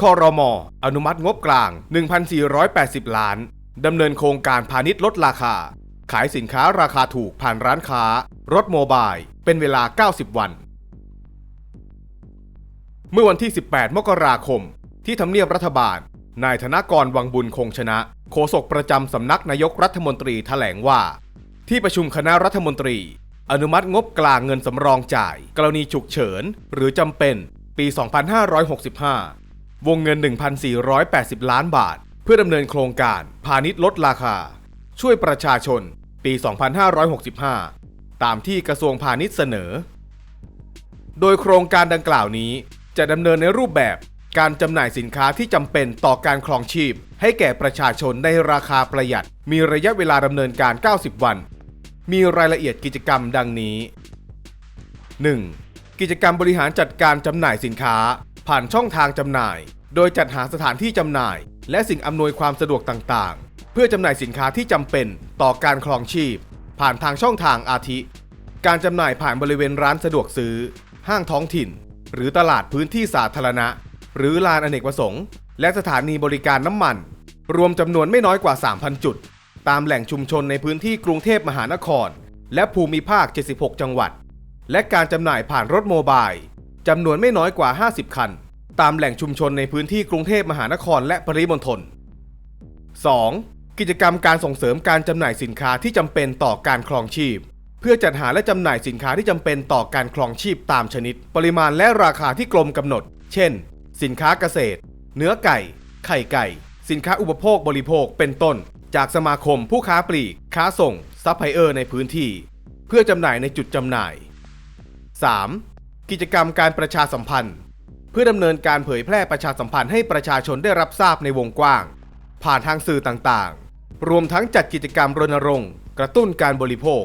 คอรมออนุมัติงบกลาง 1,480 ล้าน ดำเนินโครงการพาณิชย์ลดราคา ขายสินค้าราคาถูกผ่านร้านค้า รถโมบาย เป็นเวลา 90 วัน เมื่อวันที่ 18 มกราคม ที่ทำเนียบรัฐบาล นายธนกรวังบุญคงชนะ โฆษกประจำสำนักนายกรัฐมนตรีแถลงว่า ที่ประชุมคณะรัฐมนตรี อนุมัติงบกลางเงินสำรองจ่าย กรณีฉุกเฉิน หรือจำเป็น ปี 2565 วงเงิน 1,480 ล้านบาท เพื่อดำเนินโครงการพาณิชย์ลดราคา ช่วยประชาชน ปี 2565 ตามที่กระทรวงพาณิชย์เสนอ โดยโครงการดังกล่าวนี้จะดำเนินในรูปแบบการจำหน่ายสินค้าที่จำเป็นต่อการครองชีพ ให้แก่ประชาชนในราคาประหยัด มีระยะเวลาดำเนินการ 90 วัน มีรายละเอียดกิจกรรมดังนี้ 1. กิจกรรมบริหารจัดการจำหน่ายสินค้า ผ่านช่องทางจำหน่าย โดยจัดหาสถานที่จำหน่าย และสิ่งอำนวยความสะดวกต่างๆ เพื่อจำหน่ายสินค้าที่จำเป็นต่อการครองชีพ ผ่านทางช่องทางอาทิ การจำหน่ายผ่านบริเวณร้านสะดวกซื้อ ห้างท้องถิ่น หรือตลาดพื้นที่สาธารณะ หรือลานอเนกประสงค์ และสถานีบริการน้ำมัน รวมจำนวนไม่น้อยกว่า 3,000 จุด ตามแหล่งชุมชนในพื้นที่กรุงเทพมหานคร และภูมิภาค 76 จังหวัด และการจำหน่ายผ่านรถโมบายจำนวนไม่น้อยกว่า 50 คัน ตามแหล่งชุมชนในพื้นที่กรุงเทพมหานครและปริมณฑล 2. กิจกรรมการส่งเสริมการจำหน่ายสินค้าที่จำเป็นต่อการครองชีพ เพื่อจัดหาและจำหน่ายสินค้าที่จำเป็นต่อการครองชีพตามชนิด ปริมาณและราคาที่กรมกำหนด เช่น สินค้าเกษตร เนื้อไก่ ไข่ไก่ สินค้าอุปโภคบริโภคเป็นต้น จากสมาคมผู้ค้าปลีก ค้าส่งซัพพลายเออร์ในพื้นที่ เพื่อจำหน่ายในจุดจำหน่าย 3. กิจกรรมการประชาสัมพันธ์ เพื่อดำเนินการเผยแพร่ประชาสัมพันธ์ให้ประชาชนได้รับทราบในวงกว้าง ผ่านทางสื่อต่างๆ รวมทั้งจัดกิจกรรมรณรงค์ กระตุ้นการบริโภค